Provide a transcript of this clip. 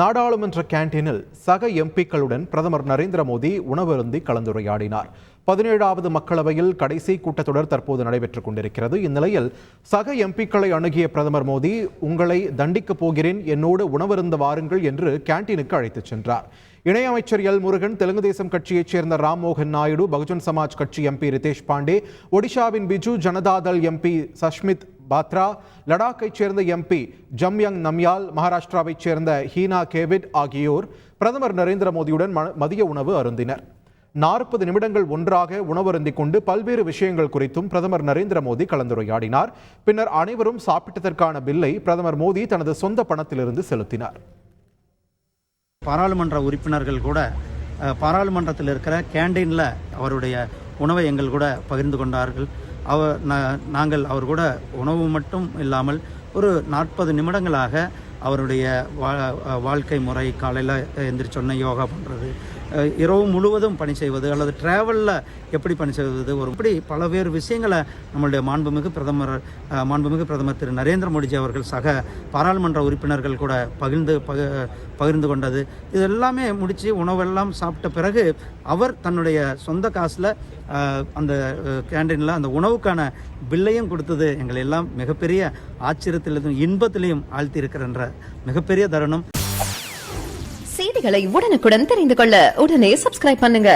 நாடாளுமன்ற கேண்டீனில் சக எம்பிக்களுடன் பிரதமர் நரேந்திர மோடி உணவருந்தி கலந்துரையாடினார். பதினேழாவது மக்களவையில் கடைசி கூட்டத்தொடர் தற்போது நடைபெற்றுக் கொண்டிருக்கிறது. இந்நிலையில் சக எம்பிக்களை அணுகிய பிரதமர் மோடி உங்களை தண்டிக்கப் போகிறேன் என்னோடு உணவருந்த வாருங்கள் என்று கேண்டீனுக்கு அழைத்துச் சென்றார். இணையமைச்சர் எல். முருகன் தெலுங்கு தேசம் கட்சியைச் சேர்ந்த ராம் மோகன் நாயுடு பகுஜன் சமாஜ் கட்சி எம்பி ரிதேஷ் பாண்டே ஒடிஷாவின் பிஜு ஜனதாதள் எம்பி சஷ்மித் பாத்ரா லடாக்கைச் சேர்ந்த எம்பி ஜம்யங் நம்யால் மகாராஷ்டிராவைச் சேர்ந்த ஹீனா கேவிட் ஆகியோர் பிரதமர் நரேந்திர மோடியுடன் ம- மதிய உணவு அருந்தினர். நாற்பது நிமிடங்கள் ஒன்றாக உணவருந்திக் கொண்டு பல்வேறு விஷயங்கள் குறித்தும் பிரதமர் நரேந்திர மோடி கலந்துரையாடினார். பின்னர் அனைவரும் சாப்பிட்டதற்கான பில்லை பிரதமர் மோடி தனது சொந்த பணத்திலிருந்து செலுத்தினார். பாராளுமன்ற உறுப்பினர்கள் கூட பாராளுமன்றத்தில் இருக்கிற கேண்டீனில் அவருடைய உணவை எங்கள் கூட பகிர்ந்து கொண்டார்கள். அவர் நாங்கள் அவர் கூட உணவு மட்டும் இல்லாமல் ஒரு நாற்பது நிமிடங்களாக அவருடைய வா வாழ்க்கை முறை காலையில் எழுந்திரிச்சோன்னே யோகா பண்ணுறது இரவு முழுவதும் பணி செய்வது அல்லது ட்ராவலில் எப்படி பணி செய்வது ஒரு இப்படி பலவேறு விஷயங்களை நம்மளுடைய மாண்புமிகு பிரதமர் மாண்புமிகு பிரதமர் திரு நரேந்திர மோடிஜி அவர்கள் சக பாராளுமன்ற உறுப்பினர்கள் கூட பகிர்ந்து பக பகிர்ந்து கொண்டது. இது எல்லாமே முடித்து உணவெல்லாம் சாப்பிட்ட பிறகு அவர் தன்னுடைய சொந்த காசில் அந்த கேண்டீனில் அந்த உணவுக்கான பில்லையும் கொடுத்தது. எங்களை எல்லாம் மிகப்பெரிய ஆச்சரியத்திலும் இன்பத்திலையும் ஆழ்த்தியிருக்கிறன்ற மிகப்பெரிய தருணம். செய்திகளை உடனுக்குடன் தெரிந்து கொள்ள உடனே சப்ஸ்கிரைப் பண்ணுங்க.